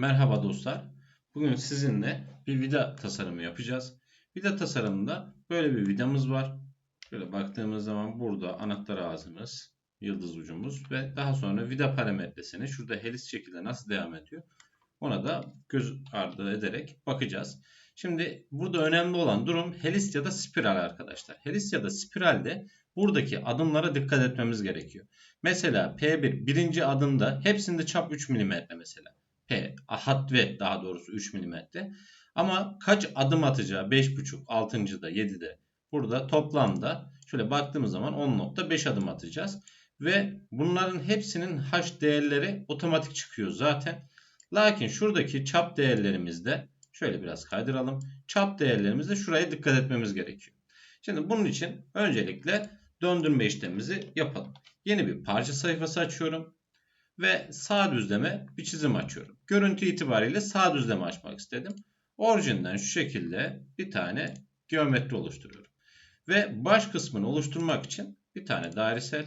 Merhaba dostlar. Bugün sizinle bir vida tasarımı yapacağız. Vida tasarımında böyle bir vidamız var. Şöyle baktığımız zaman burada anahtar ağzımız, yıldız ucumuz ve daha sonra vida parametresini şurada helis şekilde nasıl devam ediyor ona da göz ardı ederek bakacağız. Şimdi burada önemli olan durum helis ya da spiral arkadaşlar. Helis ya da spiralde buradaki adımlara dikkat etmemiz gerekiyor. Mesela P1 birinci adımda hepsinde çap 3 mm mesela. P hat ve daha doğrusu 3 mm. Ama kaç adım atacağı 5.5, 6.da, 7'de burada toplamda şöyle baktığımız zaman 10.5 adım atacağız. Ve bunların hepsinin h değerleri otomatik çıkıyor zaten. Lakin şuradaki çap değerlerimizde şöyle biraz kaydıralım. Çap değerlerimizde şuraya dikkat etmemiz gerekiyor. Şimdi bunun için öncelikle döndürme işlemimizi yapalım. Yeni bir parça sayfası açıyorum ve sağ düzleme bir çizim açıyorum. Görüntü itibariyle sağ düzleme açmak istedim. Orijinden şu şekilde bir tane geometri oluşturuyorum. Ve baş kısmını oluşturmak için bir tane dairesel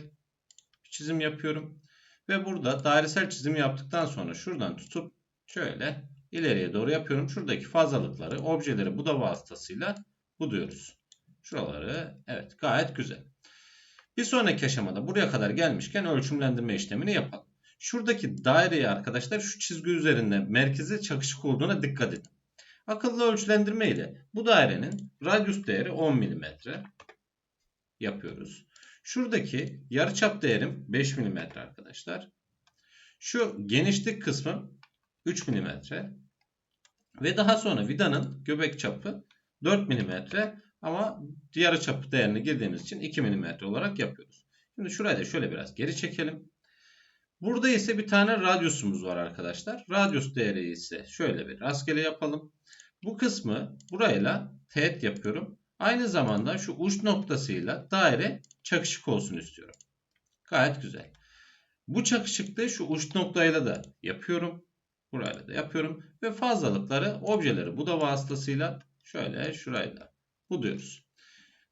çizim yapıyorum. Ve burada dairesel çizim yaptıktan sonra şuradan tutup şöyle ileriye doğru yapıyorum. Şuradaki fazlalıkları, objeleri buda vasıtasıyla buduyoruz. Şuraları evet gayet güzel. Bir sonraki aşamada buraya kadar gelmişken ölçümlendirme işlemini yapalım. Şuradaki daireye arkadaşlar şu çizgi üzerinde merkezi çakışık olduğuna dikkat edin. Akıllı ölçülendirme ile bu dairenin radyus değeri 10 mm yapıyoruz. Şuradaki yarıçap değerim 5 mm arkadaşlar. Şu genişlik kısmı 3 mm. Ve daha sonra vidanın göbek çapı 4 mm ama yarıçap değerini girdiğimiz için 2 mm olarak yapıyoruz. Şimdi şurayı da şöyle biraz geri çekelim. Burada ise bir tane radyusumuz var arkadaşlar. Radyus değeri ise şöyle bir rastgele yapalım. Bu kısmı burayla teğet yapıyorum. Aynı zamanda şu uç noktasıyla daire çakışık olsun istiyorum. Gayet güzel. Bu çakışıklığı şu uç noktayla da yapıyorum. Burayla da yapıyorum. Ve fazlalıkları objeleri bu da vasıtasıyla şöyle şurayla buluyoruz.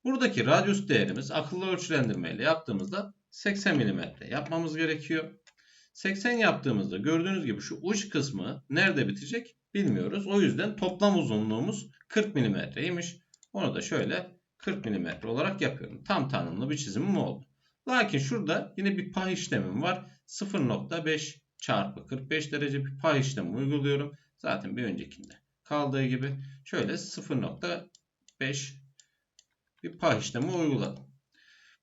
Buradaki radyus değerimiz akıllı ölçülendirme ile yaptığımızda 80 mm yapmamız gerekiyor. 80 yaptığımızda gördüğünüz gibi şu uç kısmı nerede bitecek bilmiyoruz. O yüzden toplam uzunluğumuz 40 mm'ymiş. Onu da şöyle 40 mm olarak yapıyorum. Tam tanımlı bir çizimim oldu. Lakin şurada yine bir pay işlemim var. 0.5 çarpı 45 derece bir pay işlemi uyguluyorum. Zaten bir öncekinde kaldığı gibi şöyle 0.5 bir pay işlemi uyguladım.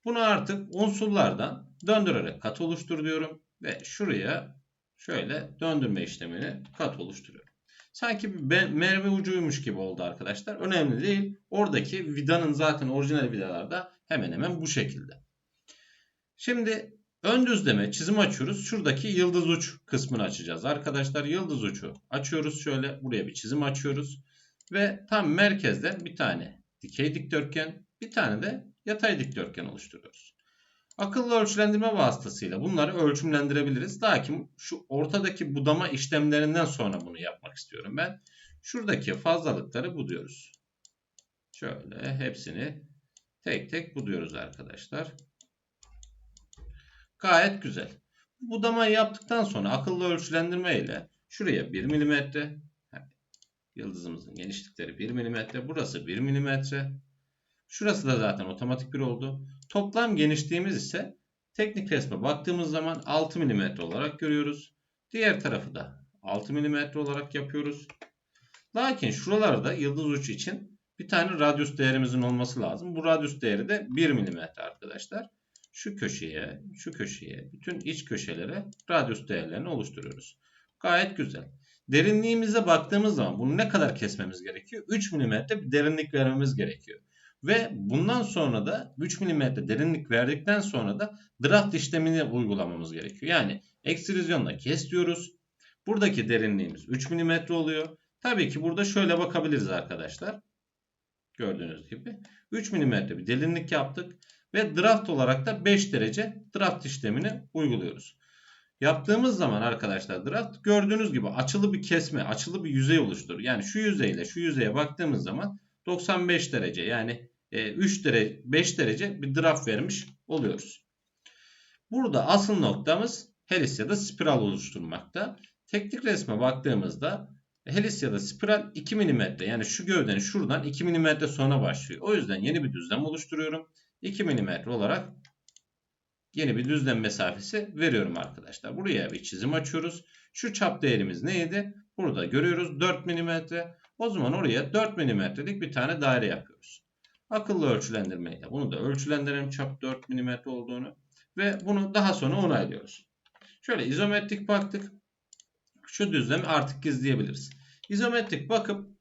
Bunu artık unsurlardan döndürerek kat oluştur diyorum. Ve şuraya şöyle döndürme işlemini kat oluşturuyorum. Sanki bir mermi ucuymuş gibi oldu arkadaşlar. Önemli değil. Oradaki vidanın zaten orijinal vidalarda hemen hemen bu şekilde. Şimdi ön düzleme çizim açıyoruz. Şuradaki yıldız uç kısmını açacağız. Arkadaşlar yıldız uçu açıyoruz. Şöyle buraya bir çizim açıyoruz. Ve tam merkezde bir tane dikey dikdörtgen bir tane de yatay dikdörtgen oluşturuyoruz. Akıllı ölçülendirme vasıtasıyla bunları ölçümlendirebiliriz. Lakin şu ortadaki budama işlemlerinden sonra bunu yapmak istiyorum ben. Şuradaki fazlalıkları buduyoruz. Şöyle hepsini tek tek buduyoruz arkadaşlar. Gayet güzel. Budamayı yaptıktan sonra akıllı ölçülendirme ile şuraya 1 mm yıldızımızın genişlikleri 1 mm burası 1 mm şurası da zaten otomatik bir oldu. Toplam genişliğimiz ise teknik resme baktığımız zaman 6 mm olarak görüyoruz. Diğer tarafı da 6 mm olarak yapıyoruz. Lakin şuralarda yıldız uç için bir tane radyus değerimizin olması lazım. Bu radyus değeri de 1 mm arkadaşlar. Şu köşeye, şu köşeye, bütün iç köşelere radyus değerlerini oluşturuyoruz. Gayet güzel. Derinliğimize baktığımız zaman bunu ne kadar kesmemiz gerekiyor? 3 mm bir derinlik vermemiz gerekiyor. Ve bundan sonra da 3 mm derinlik verdikten sonra da draft işlemini uygulamamız gerekiyor. Yani ekstrizyonla kes diyoruz. Buradaki derinliğimiz 3 mm oluyor. Tabii ki burada şöyle bakabiliriz arkadaşlar. Gördüğünüz gibi 3 mm bir derinlik yaptık. Ve draft olarak da 5 derece draft işlemini uyguluyoruz. Yaptığımız zaman arkadaşlar draft gördüğünüz gibi açılı bir kesme, açılı bir yüzey oluşturur. Yani şu yüzeyle şu yüzeye baktığımız zaman 95 derece yani 3 e, derece 5 derece bir draft vermiş oluyoruz. Burada asıl noktamız helis ya da spiral oluşturmakta. teknik resme baktığımızda helis ya da spiral 2 mm yani şu gövdenin şuradan 2 mm sonra başlıyor. O yüzden yeni bir düzlem oluşturuyorum. 2 mm olarak yeni bir düzlem mesafesi veriyorum arkadaşlar. Buraya bir çizim açıyoruz. Şu çap değerimiz neydi? Burada görüyoruz 4 mm. O zaman oraya 4 mm'lik bir tane daire yapıyoruz. Akıllı ölçülendirmeyle bunu da ölçülendirelim çap 4 mm olduğunu ve bunu daha sonra onaylıyoruz. Şöyle izometrik baktık. Şu düzlemi artık gizleyebiliriz. İzometrik bakıp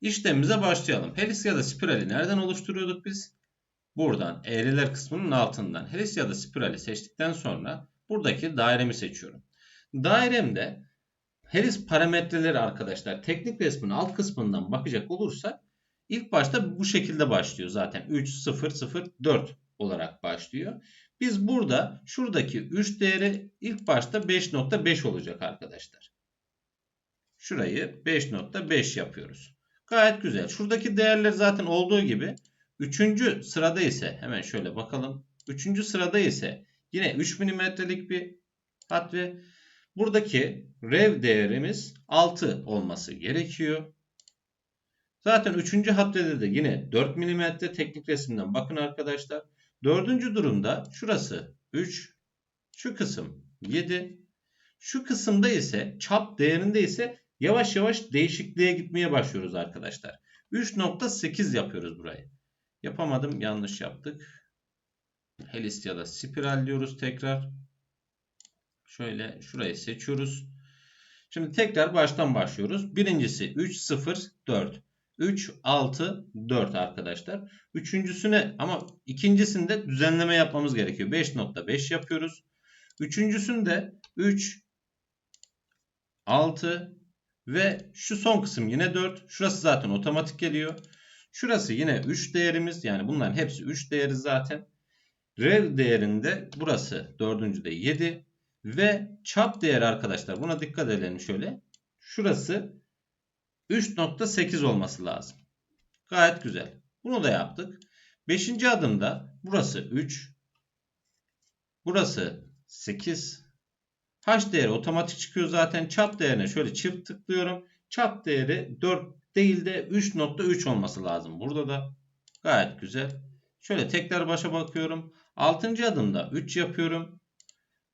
işlemimize başlayalım. Helis ya da spirali nereden oluşturuyorduk biz? Buradan eğriler kısmının altından helis ya da spirali seçtikten sonra buradaki dairemi seçiyorum. Dairemde helis parametreleri arkadaşlar teknik resmin alt kısmından bakacak olursak ilk başta bu şekilde başlıyor zaten. 3, 0, 0, 4 olarak başlıyor. Biz burada şuradaki 3 değeri ilk başta 5.5 olacak arkadaşlar. Şurayı 5.5 yapıyoruz. Gayet güzel. Şuradaki değerler zaten olduğu gibi 3. sırada ise hemen şöyle bakalım. 3. sırada ise yine 3 mm'lik bir hat ve buradaki rev değerimiz 6 olması gerekiyor. Zaten 3. hattede de yine 4 mm teknik resimden bakın arkadaşlar. Dördüncü durumda şurası 3, şu kısım 7, şu kısımda ise çap değerinde ise yavaş yavaş değişikliğe gitmeye başlıyoruz arkadaşlar. 3.8 yapıyoruz burayı. Yapamadım yanlış yaptık. Helis ya da spiral diyoruz tekrar. Şöyle şurayı seçiyoruz. Şimdi tekrar baştan başlıyoruz. Birincisi 3, 0, 4. 3, 6, 4 arkadaşlar. Üçüncüsüne ama ikincisinde düzenleme yapmamız gerekiyor. 5.5 yapıyoruz. Üçüncüsünde 3, 6 ve şu son kısım yine 4. Şurası zaten otomatik geliyor. Şurası yine 3 değerimiz. Yani bunların hepsi 3 değeri zaten. Rev değerinde burası dördüncüde 7. Ve çap değeri arkadaşlar buna dikkat edelim şöyle. Şurası 3.8 olması lazım. Gayet güzel. Bunu da yaptık. Beşinci adımda burası 3. Burası 8. H değeri otomatik çıkıyor zaten. Çap değerine şöyle çift tıklıyorum. Çap değeri 4 değil de 3.3 olması lazım. Burada da gayet güzel. Şöyle tekrar başa bakıyorum. 6. adımda 3 yapıyorum.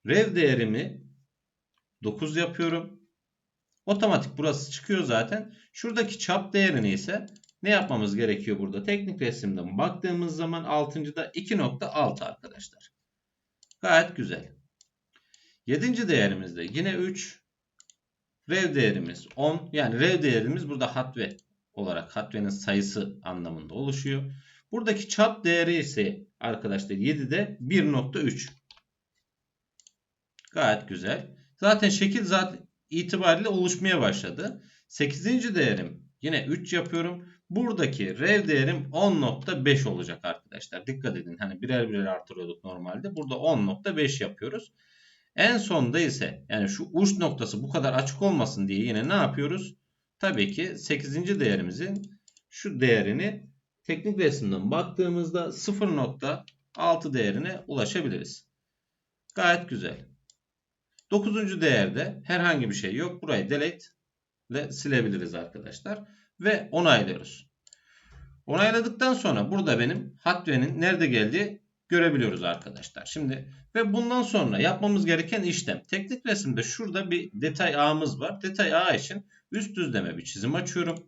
Rev değerimi 9 yapıyorum. Otomatik burası çıkıyor zaten. Şuradaki çap değerini ise ne yapmamız gerekiyor burada? Teknik resimden baktığımız zaman 6.da 2.6 arkadaşlar. Gayet güzel. 7. değerimizde yine 3. Rev değerimiz 10. Yani rev değerimiz burada hatve olarak hatvenin sayısı anlamında oluşuyor. Buradaki çap değeri ise arkadaşlar 7'de 1.3. Gayet güzel. Zaten şekil zaten itibariyle oluşmaya başladı. 8. değerim yine 3 yapıyorum. Buradaki rev değerim 10.5 olacak arkadaşlar. Dikkat edin. Hani birer birer artırıyorduk normalde. Burada 10.5 yapıyoruz. En sonda ise yani şu uç noktası bu kadar açık olmasın diye yine ne yapıyoruz? Tabii ki 8. değerimizin şu değerini teknik resimden baktığımızda 0.6 değerine ulaşabiliriz. Gayet güzel. 9. değerde herhangi bir şey yok. Burayı delete ile silebiliriz arkadaşlar. Ve onaylıyoruz. Onayladıktan sonra burada benim hatvenin nerede geldiği görebiliyoruz arkadaşlar. Şimdi ve bundan sonra yapmamız gereken işlem. Teknik resimde şurada bir detay ağımız var. Detay ağı için üst düzleme bir çizim açıyorum.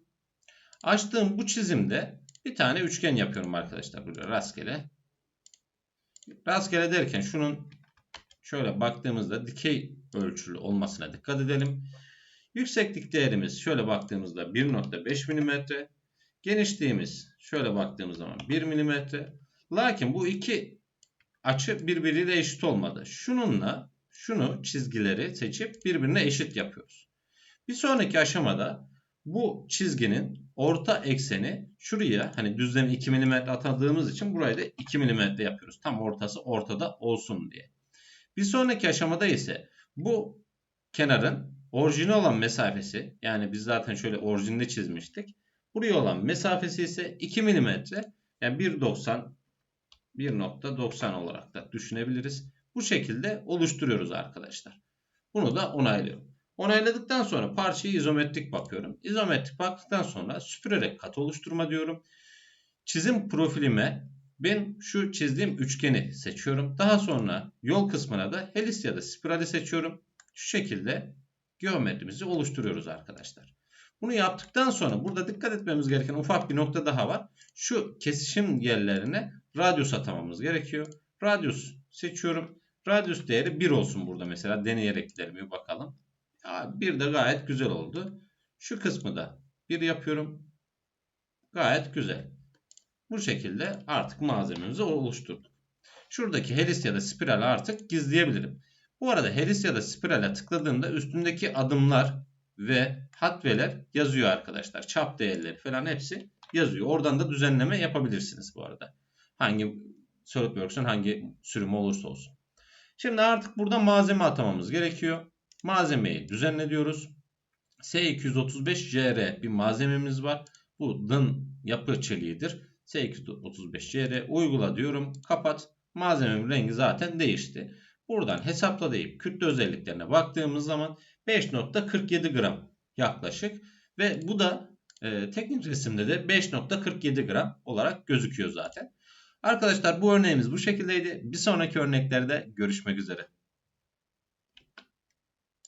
Açtığım bu çizimde bir tane üçgen yapıyorum arkadaşlar. Burada rastgele. Rastgele derken şunun şöyle baktığımızda dikey ölçülü olmasına dikkat edelim. Yükseklik değerimiz şöyle baktığımızda 1.5 mm. Genişliğimiz şöyle baktığımız zaman 1 mm. Lakin bu iki açı birbiriyle eşit olmadı. Şununla şunu çizgileri seçip birbirine eşit yapıyoruz. Bir sonraki aşamada bu çizginin orta ekseni şuraya hani düzlemi 2 mm atadığımız için burayı da 2 mm yapıyoruz. Tam ortası ortada olsun diye. Bir sonraki aşamada ise bu kenarın orijinal olan mesafesi yani biz zaten şöyle orijinde çizmiştik. Buraya olan mesafesi ise 2 mm yani 1.90 1.90 olarak da düşünebiliriz. Bu şekilde oluşturuyoruz arkadaşlar. Bunu da onaylıyorum. Onayladıktan sonra parçayı izometrik bakıyorum. İzometrik baktıktan sonra süpürerek kat oluşturma diyorum. Çizim profilime ben şu çizdiğim üçgeni seçiyorum. Daha sonra yol kısmına da helis ya da spirali seçiyorum. Şu şekilde geometrimizi oluşturuyoruz arkadaşlar. Bunu yaptıktan sonra burada dikkat etmemiz gereken ufak bir nokta daha var. Şu kesişim yerlerine radyus atamamız gerekiyor. Radyus seçiyorum. Radyus değeri 1 olsun burada mesela deneyerek gidelim bir bakalım. Ya, 1 de gayet güzel oldu. Şu kısmı da 1 yapıyorum. Gayet güzel. Bu şekilde artık malzememizi oluşturduk. Şuradaki helis ya da spiral artık gizleyebilirim. Bu arada helis ya da spirale tıkladığımda üstündeki adımlar ve hatveler yazıyor arkadaşlar. Çap değerleri falan hepsi yazıyor. Oradan da düzenleme yapabilirsiniz bu arada. Hangi SolidWorks'un hangi sürümü olursa olsun. Şimdi artık burada malzeme atamamız gerekiyor. Malzemeyi düzenle diyoruz. S235CR bir malzememiz var. Bu dın yapı çeliğidir. S235CR uygula diyorum. Kapat. Malzememin rengi zaten değişti. Buradan hesapla deyip kütle özelliklerine baktığımız zaman 5.47 gram yaklaşık. Ve bu da e, teknik resimde de 5.47 gram olarak gözüküyor zaten. Arkadaşlar bu örneğimiz bu şekildeydi. Bir sonraki örneklerde görüşmek üzere.